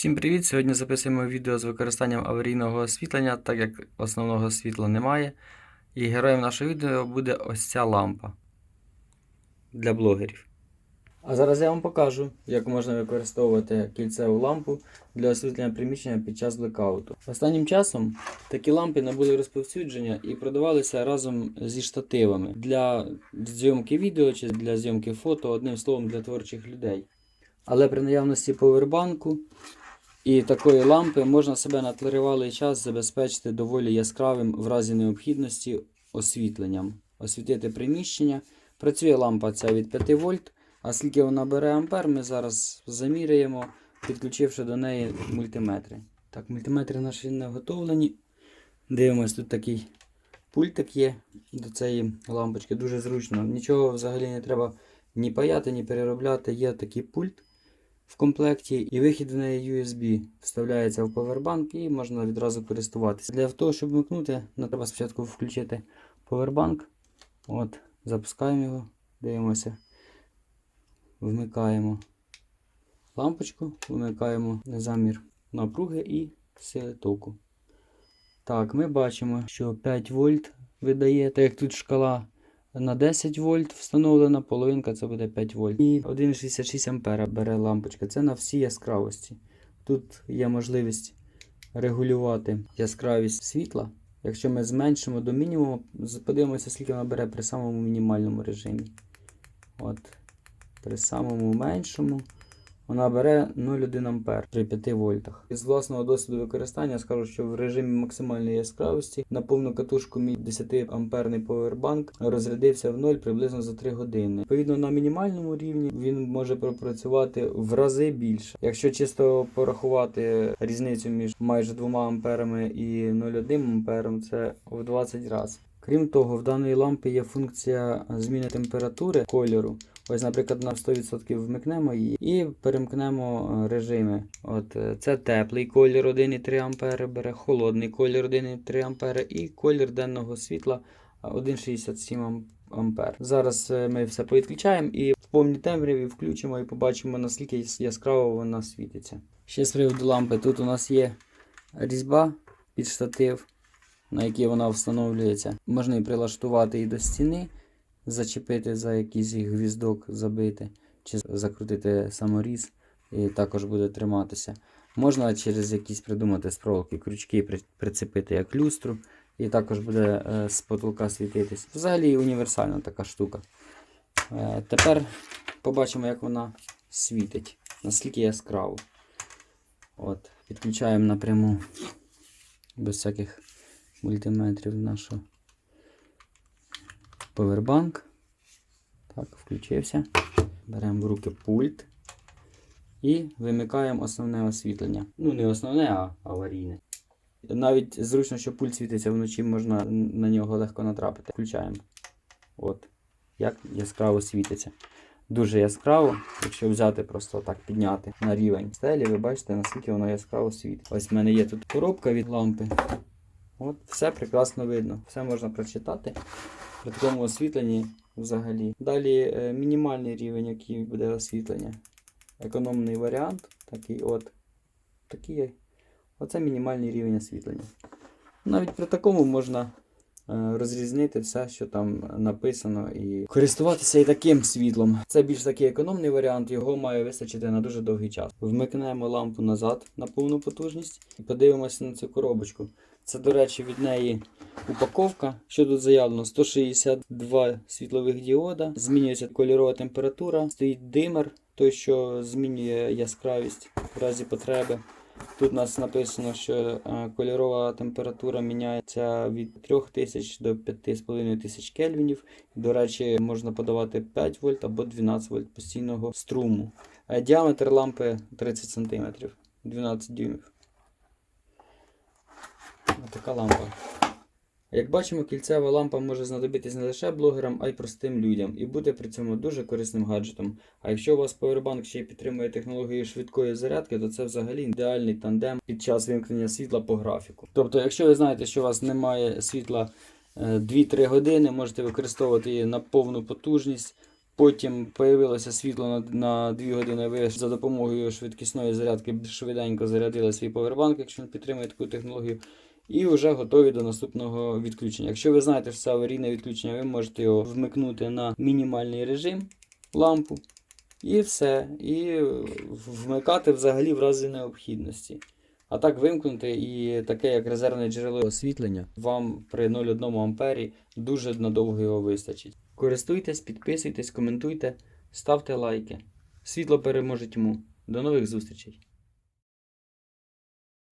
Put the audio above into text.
Всім привіт! Сьогодні записуємо відео з використанням аварійного освітлення, так як основного світла немає. І героєм нашого відео буде ось ця лампа для блогерів. А зараз я вам покажу, як можна використовувати кільцеву лампу для освітлення приміщення під час блекауту. Останнім часом такі лампи набули розповсюдження і продавалися разом зі штативами для зйомки відео чи для зйомки фото, одним словом, для творчих людей. Але при наявності повербанку і такої лампи можна себе на тривалий час забезпечити доволі яскравим в разі необхідності освітленням. Освітити приміщення. Працює лампа ця від 5 вольт, а скільки вона бере ампер, ми зараз заміряємо, підключивши до неї мультиметри. Так, мультиметри наші не готовлені. Дивимось, тут такий пультик є до цієї лампочки, дуже зручно. Нічого взагалі не треба ні паяти, ні переробляти. Є такий пульт в комплекті, і вихід в неї USB вставляється в повербанк і можна відразу користуватися. Для того, щоб вмикнути, нам треба спочатку включити повербанк. От, запускаємо його, дивимося, вмикаємо лампочку, вмикаємо замір напруги і сили току. Так, ми бачимо, що 5 вольт видає, так як тут шкала на 10 вольт встановлена, половинка це буде 5 вольт. І 1,66 ампера бере лампочка. Це на всі яскравості. Тут є можливість регулювати яскравість світла. Якщо ми зменшимо до мінімуму, подивимося, скільки вона бере при самому мінімальному режимі. От. При самому меншому вона бере 0,1 ампер при 5 вольтах. Із власного досвіду використання скажу, що в режимі максимальної яскравості на повну катушку мій 10 амперний повербанк розрядився в ноль приблизно за 3 години. Відповідно, на мінімальному рівні він може пропрацювати в рази більше. Якщо чисто порахувати різницю між майже 2 амперами і 0,1 ампером, це в 20 разів. Крім того, в даної лампи є функція зміни температури кольору. Ось, наприклад, на 100% вмикнемо її і перемкнемо е, режими. От, е, це теплий колір 1,3 А бере, холодний колір 1,3 А і колір денного світла е, 1,67 А. Зараз е, ми все повідключаємо і в повній темряві включимо і побачимо, наскільки яскраво вона світиться. Ще з приводу лампи. Тут у нас є різьба під штатив, на який вона встановлюється. Можна і прилаштувати і до стіни зачепити за якийсь гвіздок, забити, чи закрутити саморіз, і також буде триматися. Можна через якісь придумати з проволоки крючки прицепити як люстру, і також буде е, з потолка світитись. Взагалі універсальна така штука. Е, тепер побачимо, як вона світить, наскільки яскраво. От, підключаємо напряму без всяких мультиметрів нашу Повербанк. Так, включився. Беремо в руки пульт і вимикаємо основне освітлення. Ну, не основне, а аварійне. Навіть зручно, що пульт світиться вночі, можна на нього легко натрапити. Включаємо. От. Як яскраво світиться. Дуже яскраво, якщо взяти просто так підняти на рівень стелі, ви бачите, наскільки воно яскраво світить. Ось в мене є тут коробка від лампи. От, все прекрасно видно. Все можна прочитати при такому освітленні взагалі. Далі е, мінімальний рівень, який буде освітлення. Економний варіант. Такий от. Такий. Оце мінімальний рівень освітлення. Навіть при такому можна е, розрізнити все, що там написано, і користуватися і таким світлом. Це більш такий економний варіант, його має вистачити на дуже довгий час. Вмикнемо лампу назад на повну потужність і подивимося на цю коробочку. Це, до речі, від неї упаковка. Що тут заявлено? 162 світлових діода, змінюється кольорова температура, стоїть димер, той, що змінює яскравість в разі потреби. Тут у нас написано, що е, кольорова температура міняється від 3000 до 5500 кельвінів. До речі, можна подавати 5 вольт або 12 вольт постійного струму. Е, Діаметр лампи 30 см, 12 дюймів. Така лампа. Як бачимо, кільцева лампа може знадобитись не лише блогерам, а й простим людям і бути при цьому дуже корисним гаджетом. А якщо у вас Powerbank ще й підтримує технологію швидкої зарядки, то це взагалі ідеальний тандем під час вимкнення світла по графіку. Тобто, якщо ви знаєте, що у вас немає світла е, 2-3 години, можете використовувати її на повну потужність. Потім появилося світло на, на 2 години. Ви за допомогою швидкісної зарядки швиденько зарядили свій повербанк, якщо він підтримує таку технологію. І вже готові до наступного відключення. Якщо ви знаєте, що це аварійне відключення, ви можете його вмикнути на мінімальний режим лампу. І все. І вмикати взагалі в разі необхідності. А так вимкнути і таке, як резервне джерело освітлення, вам при 0,1 ампері дуже надовго його вистачить. Користуйтесь, підписуйтесь, коментуйте, ставте лайки. Світло переможе тьму. До нових зустрічей!